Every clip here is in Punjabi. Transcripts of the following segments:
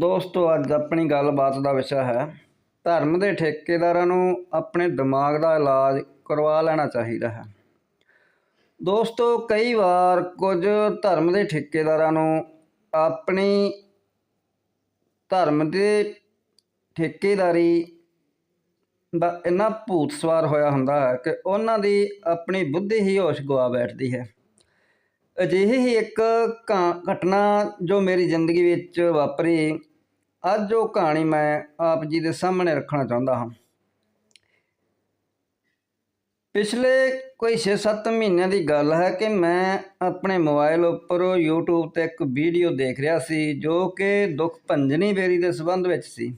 ਦੋਸਤੋ, ਅੱਜ ਆਪਣੀ ਗੱਲਬਾਤ ਦਾ ਵਿਸ਼ਾ ਹੈ, ਧਰਮ ਦੇ ਠੇਕੇਦਾਰਾਂ ਨੂੰ ਆਪਣੇ ਦਿਮਾਗ ਦਾ ਇਲਾਜ ਕਰਵਾ ਲੈਣਾ ਚਾਹੀਦਾ ਹੈ। ਦੋਸਤੋ, ਕਈ ਵਾਰ ਕੁਝ ਧਰਮ ਦੇ ਠੇਕੇਦਾਰਾਂ ਨੂੰ ਆਪਣੀ ਧਰਮ ਦੇ ਠੇਕੇਦਾਰੀ ਦਾ ਇੰਨਾ ਭੂਤ ਸਵਾਰ ਹੋਇਆ ਹੁੰਦਾ ਹੈ ਕਿ ਉਹਨਾਂ ਦੀ ਆਪਣੀ ਬੁੱਧੀ ਹੀ ਹੋਸ਼ ਗਵਾ ਬੈਠਦੀ ਹੈ। ਅਜਿਹੀ ਹੀ ਇੱਕ ਘਾ- ਘਟਨਾ ਜੋ ਮੇਰੀ ਜ਼ਿੰਦਗੀ ਵਿੱਚ ਵਾਪਰੀ, ਅੱਜ ਉਹ ਕਹਾਣੀ ਮੈਂ ਆਪ ਜੀ ਦੇ ਸਾਹਮਣੇ ਰੱਖਣਾ ਚਾਹੁੰਦਾ ਹਾਂ। ਪਿਛਲੇ ਕੋਈ 6-7 ਮਹੀਨਿਆਂ ਦੀ ਗੱਲ ਹੈ ਕਿ ਮੈਂ ਆਪਣੇ ਮੋਬਾਈਲ ਉੱਪਰ YouTube ਤੇ ਇੱਕ ਵੀਡੀਓ ਦੇਖ ਰਿਹਾ ਸੀ, ਜੋ ਕਿ ਦੁੱਖ ਭੰਜਨੀ ਬੇਰੀ ਦੇ ਸੰਬੰਧ ਵਿੱਚ ਸੀ।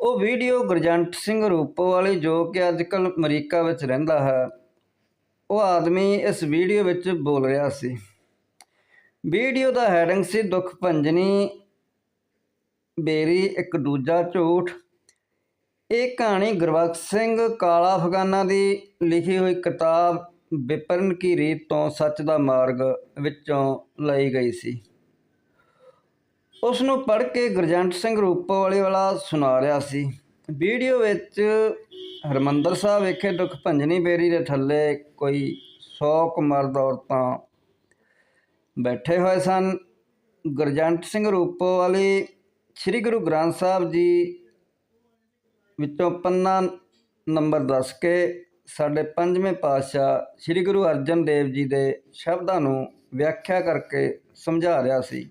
ਉਹ ਵੀਡੀਓ ਗੁਰਜੰਟ ਸਿੰਘ ਰੂਪੋ ਵਾਲੀ, ਜੋ ਕਿ ਅੱਜਕੱਲ ਅਮਰੀਕਾ ਵਿੱਚ ਰਹਿੰਦਾ ਹੈ। ਉਹ ਆਦਮੀ ਇਸ ਵੀਡੀਓ ਵਿੱਚ ਬੋਲ ਰਿਹਾ ਸੀ। ਵੀਡੀਓ ਦਾ ਹੈਡਿੰਗ ਸੀ ਦੁੱਖ ਭੰਜਨੀ, ਬੇਰੀ ਇੱਕ ਦੂਜਾ ਝੂਠ। ਇਹ ਕਹਾਣੀ ਗੁਰਬਖਸ਼ ਸਿੰਘ ਕਾਲਾ ਅਫਗਾਨਾ ਦੀ ਲਿਖੀ ਹੋਈ ਕਿਤਾਬ ਵਿਪਰਨ ਕੀ ਰੀਤ ਤੋਂ ਸੱਚ ਦਾ ਮਾਰਗ ਵਿੱਚੋਂ ਲਈ ਗਈ ਸੀ। ਉਸ ਨੂੰ ਪੜ੍ਹ ਕੇ ਗੁਰਜੰਟ ਸਿੰਘ ਰੂਪੋਵਾਲੀ ਵਾਲਾ ਸੁਣਾ ਰਿਹਾ ਸੀ। ਵੀਡੀਓ ਵਿੱਚ ਹਰਮੰਦਰ ਸਾਹਿਬ ਵਿਖੇ ਦੁੱਖ ਭੰਜਨੀ ਬੇਰੀ ਦੇ ਥੱਲੇ ਕੋਈ 100 ਕੁ ਮਰਦ ਔਰਤਾਂ ਬੈਠੇ ਹੋਏ ਸਨ। ਗੁਰਜੰਟ ਸਿੰਘ ਰੂਪੋਵਾਲੀ ਸ੍ਰੀ ਗੁਰੂ ਗ੍ਰੰਥ ਸਾਹਿਬ ਜੀ ਵਿੱਚੋਂ ਪੰਨਾ ਨੰਬਰ ਦੱਸ ਕੇ ਸਾਡੇ ਪੰਜਵੇਂ ਪਾਤਸ਼ਾਹ ਸ੍ਰੀ ਗੁਰੂ ਅਰਜਨ ਦੇਵ ਜੀ ਦੇ ਸ਼ਬਦਾਂ ਨੂੰ ਵਿਆਖਿਆ ਕਰਕੇ ਸਮਝਾ ਰਿਹਾ ਸੀ।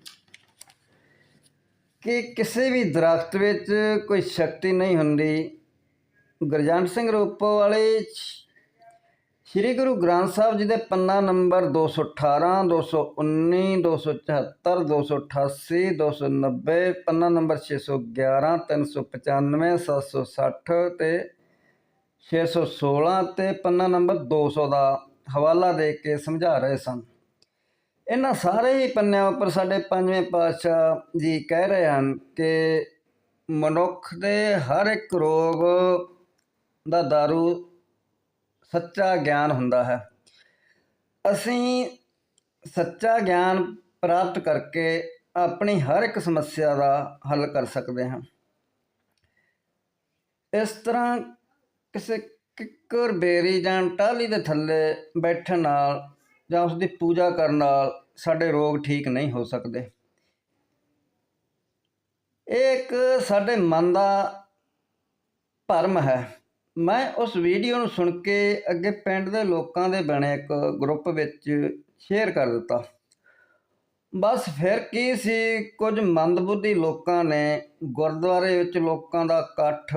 ਕਿ ਕਿਸੇ ਵੀ ਦਰਖਤ ਵਿੱਚ ਕੋਈ ਸ਼ਕਤੀ ਨਹੀਂ ਹੁੰਦੀ। ਗੁਰਜੰਟ ਸਿੰਘ ਰੂਪੋ ਵਾਲੇ ਸ੍ਰੀ ਗੁਰੂ ਗ੍ਰੰਥ ਸਾਹਿਬ ਜੀ ਦੇ ਪੰਨਾ ਨੰਬਰ 218 219 274 288 290 ਪੰਨਾ ਨੰਬਰ 611 395 760 ਤੇ 616 ਤੇ ਪੰਨਾ ਨੰਬਰ 200 ਦਾ ਹਵਾਲਾ ਦੇ ਕੇ ਸਮਝਾ ਰਹੇ ਸਨ। ਇਹਨਾਂ ਸਾਰੇ ਹੀ ਪੰਨਿਆਂ ਉੱਪਰ ਸਾਡੇ ਪੰਜਵੇਂ ਪਾਤਸ਼ਾਹ ਜੀ ਕਹਿ ਰਹੇ ਹਨ ਕਿ ਮਨੁੱਖ ਦੇ ਹਰ ਇੱਕ ਰੋਗ ਦਾ ਦਾਰੂ ਸੱਚਾ ਗਿਆਨ ਹੁੰਦਾ ਹੈ। ਅਸੀਂ ਸੱਚਾ ਗਿਆਨ ਪ੍ਰਾਪਤ ਕਰਕੇ ਆਪਣੀ ਹਰ ਇੱਕ ਸਮੱਸਿਆ ਦਾ ਹੱਲ ਕਰ ਸਕਦੇ ਹਾਂ। ਇਸ ਤਰ੍ਹਾਂ ਕਿਸੇ ਕਿੱਕਰ ਬੇਰੀ ਜਾਂ ਟਾਹਲੀ ਦੇ ਥੱਲੇ ਬੈਠਣ ਨਾਲ ਜਾਂ ਉਸ ਦੀ ਪੂਜਾ ਕਰਨ ਨਾਲ ਸਾਡੇ ਰੋਗ ਠੀਕ ਨਹੀਂ ਹੋ ਸਕਦੇ। ਇਹ ਇੱਕ ਸਾਡੇ ਮਨ ਦਾ ਭਰਮ ਹੈ। ਮੈਂ ਉਸ ਵੀਡੀਓ ਨੂੰ ਸੁਣ ਕੇ ਅੱਗੇ ਪਿੰਡ ਦੇ ਲੋਕਾਂ ਦੇ ਬਣੇ ਇੱਕ ਗਰੁੱਪ ਵਿੱਚ ਸ਼ੇਅਰ ਕਰ ਦਿੱਤਾ। ਬਸ ਫਿਰ ਕੀ ਸੀ, ਕੁਝ ਮੰਦਬੁੱਧੀ ਲੋਕਾਂ ਨੇ ਗੁਰਦੁਆਰੇ ਵਿੱਚ ਲੋਕਾਂ ਦਾ ਇਕੱਠ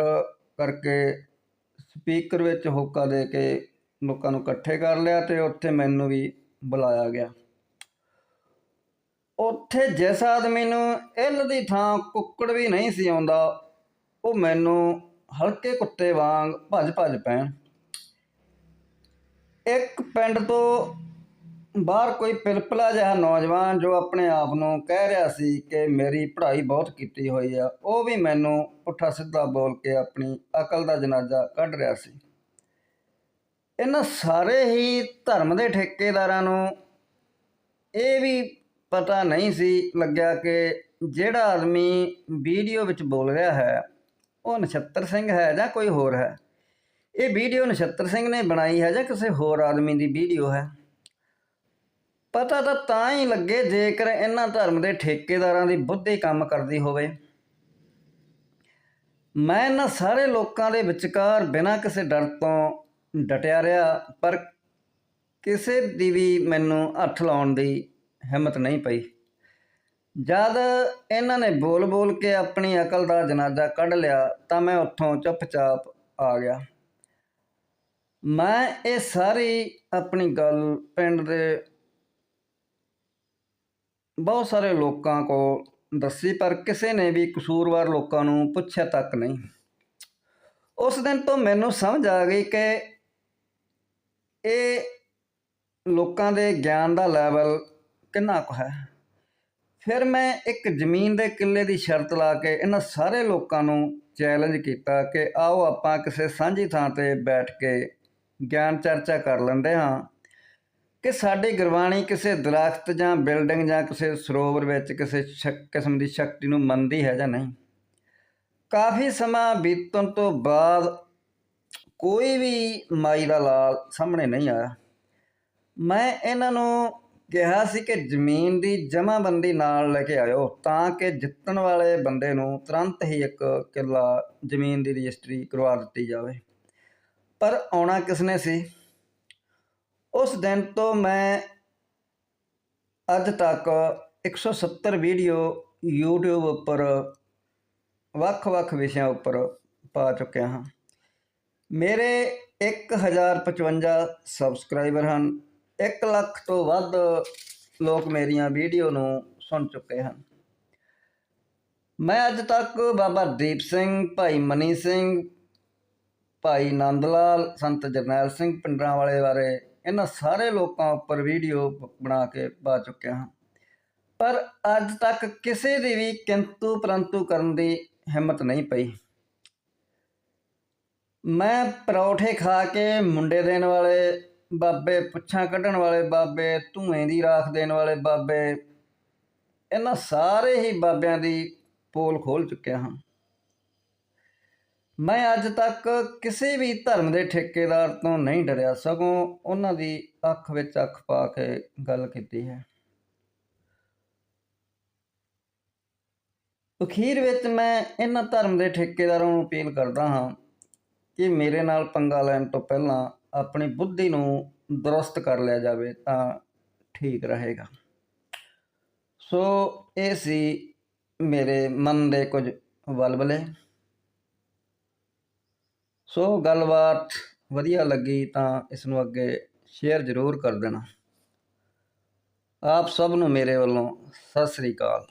ਕਰਕੇ ਸਪੀਕਰ ਵਿੱਚ ਹੋਕਾ ਦੇ ਕੇ ਲੋਕਾਂ ਨੂੰ ਇਕੱਠੇ ਕਰ ਲਿਆ ਤੇ ਉੱਥੇ ਮੈਨੂੰ ਵੀ ਬੁਲਾਇਆ ਗਿਆ। ਉੱਥੇ ਜਿਸ ਆਦਮੀ ਨੂੰ ਇੱਲ ਦੀ ਥਾਂ ਕੁੱਕੜ ਵੀ ਨਹੀਂ ਸੀ ਆਉਂਦਾ, ਉਹ ਮੈਨੂੰ ਹਲਕੇ ਕੁੱਤੇ ਵਾਂਗ ਭੱਜ ਭੱਜ ਪੈਣ। ਇੱਕ ਪਿੰਡ ਤੋਂ ਬਾਹਰ ਕੋਈ ਪਿਲਪਲਾ ਜਿਹਾ ਨੌਜਵਾਨ ਜੋ ਆਪਣੇ ਆਪ ਨੂੰ ਕਹਿ ਰਿਹਾ ਸੀ ਕਿ ਮੇਰੀ ਪੜ੍ਹਾਈ ਬਹੁਤ ਕੀਤੀ ਹੋਈ ਆ, ਉਹ ਵੀ ਮੈਨੂੰ ਪੁੱਠਾ ਸਿੱਧਾ ਬੋਲ ਕੇ ਆਪਣੀ ਅਕਲ ਦਾ ਜਨਾਜ਼ਾ ਕੱਢ ਰਿਹਾ ਸੀ। ਇਹਨਾਂ ਸਾਰੇ ਹੀ ਧਰਮ ਦੇ ਠੇਕੇਦਾਰਾਂ ਨੂੰ ਇਹ ਵੀ ਪਤਾ ਨਹੀਂ ਸੀ ਲੱਗਿਆ ਕਿ ਜਿਹੜਾ ਆਦਮੀ ਵੀਡੀਓ ਵਿੱਚ ਬੋਲ ਰਿਹਾ ਹੈ, ਉਹ ਨਛੱਤਰ ਸਿੰਘ ਹੈ ਜਾਂ ਕੋਈ ਹੋਰ ਹੈ। ਇਹ ਵੀਡੀਓ ਨਛੱਤਰ ਸਿੰਘ ਨੇ ਬਣਾਈ ਹੈ ਜਾਂ ਕਿਸੇ ਹੋਰ ਆਦਮੀ ਦੀ ਵੀਡੀਓ ਹੈ। ਪਤਾ ਤਾਂ ਤਾਂ ਹੀ ਲੱਗੇ ਜੇਕਰ ਇਹਨਾਂ ਧਰਮ ਦੇ ਠੇਕੇਦਾਰਾਂ ਦੀ ਬੁੱਧੀ ਕੰਮ ਕਰਦੀ ਹੋਵੇ। ਮੈਂ ਇਹਨਾਂ ਸਾਰੇ ਲੋਕਾਂ ਦੇ ਵਿਚਕਾਰ ਬਿਨਾਂ ਕਿਸੇ ਡਰ ਤੋਂ ਡਟਿਆ ਰਿਹਾ, ਪਰ ਕਿਸੇ ਦੀ ਵੀ ਮੈਨੂੰ ਹੱਥ ਲਾਉਣ ਦੀ ਹਿੰਮਤ ਨਹੀਂ ਪਈ। ਜਦ ਇਹਨਾਂ ਨੇ ਬੋਲ ਬੋਲ ਕੇ ਆਪਣੀ ਅਕਲ ਦਾ ਜਨਾਜ਼ਾ ਕੱਢ ਲਿਆ, ਤਾਂ ਮੈਂ ਉੱਥੋਂ ਚੁੱਪਚਾਪ ਆ ਗਿਆ। ਮੈਂ ਇਹ ਸਾਰੀ ਆਪਣੀ ਗੱਲ ਪਿੰਡ ਦੇ ਬਹੁਤ ਸਾਰੇ ਲੋਕਾਂ ਕੋਲ ਦੱਸੀ, ਪਰ ਕਿਸੇ ਨੇ ਵੀ ਕਸੂਰਵਾਰ ਲੋਕਾਂ ਨੂੰ ਪੁੱਛਿਆ ਤੱਕ ਨਹੀਂ। ਉਸ ਦਿਨ ਤੋਂ ਮੈਨੂੰ ਸਮਝ ਆ ਗਈ ਕਿ ਇਹ ਲੋਕਾਂ ਦੇ ਗਿਆਨ ਦਾ ਲੈਵਲ ਕਿੰਨਾ ਕੁ ਹੈ? ਫਿਰ ਮੈਂ ਇੱਕ ਜ਼ਮੀਨ ਦੇ ਕਿੱਲੇ ਦੀ ਸ਼ਰਤ ਲਾ ਕੇ ਇਹਨਾਂ ਸਾਰੇ ਲੋਕਾਂ ਨੂੰ ਚੈਲੰਜ ਕੀਤਾ ਕਿ ਆਓ ਆਪਾਂ ਕਿਸੇ ਸਾਂਝੀ ਥਾਂ ਤੇ ਬੈਠ ਕੇ ਗਿਆਨ ਚਰਚਾ ਕਰ ਲੈਂਦੇ ਹਾਂ ਕਿ ਸਾਡੀ ਗੁਰਬਾਣੀ ਕਿਸੇ ਦਰਖਤ ਜਾਂ ਬਿਲਡਿੰਗ ਜਾਂ ਕਿਸੇ ਸਰੋਵਰ ਵਿੱਚ ਕਿਸੇ ਸ਼ਕ- ਕਿਸਮ ਦੀ ਸ਼ਕਤੀ ਨੂੰ ਮੰਨਦੀ ਹੈ ਜਾਂ ਨਹੀਂ। ਕਾਫੀ ਸਮਾਂ ਬੀਤਣ ਤੋਂ ਬਾਅਦ ਕੋਈ ਵੀ ਮਾਈ ਦਾ ਲਾਲ ਸਾਹਮਣੇ ਨਹੀਂ ਆਇਆ। ਮੈਂ ਇਹਨਾਂ ਨੂੰ ਕਿਹਾ ਸੀ ਕਿ ਜ਼ਮੀਨ ਦੀ ਜਮ੍ਹਾਂਬੰਦੀ ਨਾਲ ਲੈ ਕੇ ਆਇਓ ਤਾਂ ਕਿ ਜਿੱਤਣ ਵਾਲੇ ਬੰਦੇ ਨੂੰ ਤੁਰੰਤ ਹੀ ਇੱਕ ਕਿੱਲਾ ਜ਼ਮੀਨ ਦੀ ਰਜਿਸਟਰੀ ਕਰਵਾ ਦਿੱਤੀ ਜਾਵੇ। ਪਰ ਆਉਣਾ ਕਿਸਨੇ ਸੀ? ਉਸ ਦਿਨ ਤੋਂ ਮੈਂ ਅੱਜ ਤੱਕ 170 ਵੀਡੀਓ YouTube ਉੱਪਰ ਵੱਖ-ਵੱਖ ਵਿਸ਼ਿਆਂ ਉੱਪਰ ਪਾ ਚੁੱਕਿਆ ਹਾਂ। ਮੇਰੇ 1055 ਸਬਸਕ੍ਰਾਈਬਰ ਹਨ। 1 ਲੱਖ ਤੋਂ ਵੱਧ ਲੋਕ ਮੇਰੀਆਂ ਵੀਡੀਓ ਨੂੰ ਸੁਣ ਚੁੱਕੇ ਹਨ। ਮੈਂ ਅੱਜ ਤੱਕ ਬਾਬਾ ਦੀਪ ਸਿੰਘ, ਭਾਈ ਮਨੀ ਸਿੰਘ, ਭਾਈ ਨੰਦ ਲਾਲ ਸੰਤ ਜਰਨੈਲ ਸਿੰਘ ਪਿੰਡਰਾਂ ਵਾਲੇ ਬਾਰੇ ਇਹਨਾਂ ਸਾਰੇ ਲੋਕਾਂ ਉੱਪਰ ਵੀਡੀਓ ਬਣਾ ਕੇ ਪਾ ਚੁੱਕਿਆ ਹਾਂ। ਪਰ ਅੱਜ ਤੱਕ ਕਿਸੇ ਦੀ ਵੀ ਕਿੰਤੂ ਪਰੰਤੂ ਕਰਨ ਦੀ ਹਿੰਮਤ ਨਹੀਂ ਪਈ। ਮੈਂ ਪਰੌਠੇ ਖਾ ਕੇ ਮੁੰਡੇ ਦੇਣ ਵਾਲੇ ਬਾਬੇ, ਪੁੱਛਾਂ ਕੱਢਣ ਵਾਲੇ ਬਾਬੇ, ਧੂਏ ਦੀ ਰਾਖ ਦੇਣ ਵਾਲੇ ਬਾਬੇ, ਇਹਨਾਂ ਸਾਰੇ ਹੀ ਬਾਬਿਆਂ ਦੀ ਪੋਲ ਖੋਲ ਚੁੱਕਿਆ ਹਾਂ। ਮੈਂ ਅੱਜ ਤੱਕ ਕਿਸੇ ਵੀ ਧਰਮ ਦੇ ਠੇਕੇਦਾਰ ਤੋਂ ਨਹੀਂ ਡਰਿਆ, ਸਗੋਂ ਉਹਨਾਂ ਦੀ ਅੱਖ ਵਿੱਚ ਅੱਖ ਪਾ ਕੇ ਗੱਲ ਕੀਤੀ ਹੈ। ਅਖੀਰ ਵਿੱਚ ਮੈਂ ਇਹਨਾਂ ਧਰਮ ਦੇ ਠੇਕੇਦਾਰਾਂ ਨੂੰ ਅਪੀਲ ਕਰਦਾ ਹਾਂ ਕਿ ਮੇਰੇ ਨਾਲ ਪੰਗਾ ਲੈਣ ਤੋਂ ਪਹਿਲਾਂ ਆਪਣੀ ਬੁੱਧੀ ਨੂੰ ਦਰੁਸਤ ਕਰ ਲਿਆ ਜਾਵੇ ਤਾਂ ਠੀਕ ਰਹੇਗਾ। ਸੋ ਇਹ ਸੀ ਮੇਰੇ ਮਨ ਦੇ ਕੁਝ ਵਲਵਲੇ। ਸੋ ਗੱਲਬਾਤ ਵਧੀਆ ਲੱਗੀ ਤਾਂ ਇਸ ਨੂੰ ਅੱਗੇ ਸ਼ੇਅਰ ਜ਼ਰੂਰ ਕਰ ਦੇਣਾ। ਆਪ ਸਭ ਨੂੰ ਮੇਰੇ ਵੱਲੋਂ ਸਤਿ ਸ੍ਰੀ ਅਕਾਲ।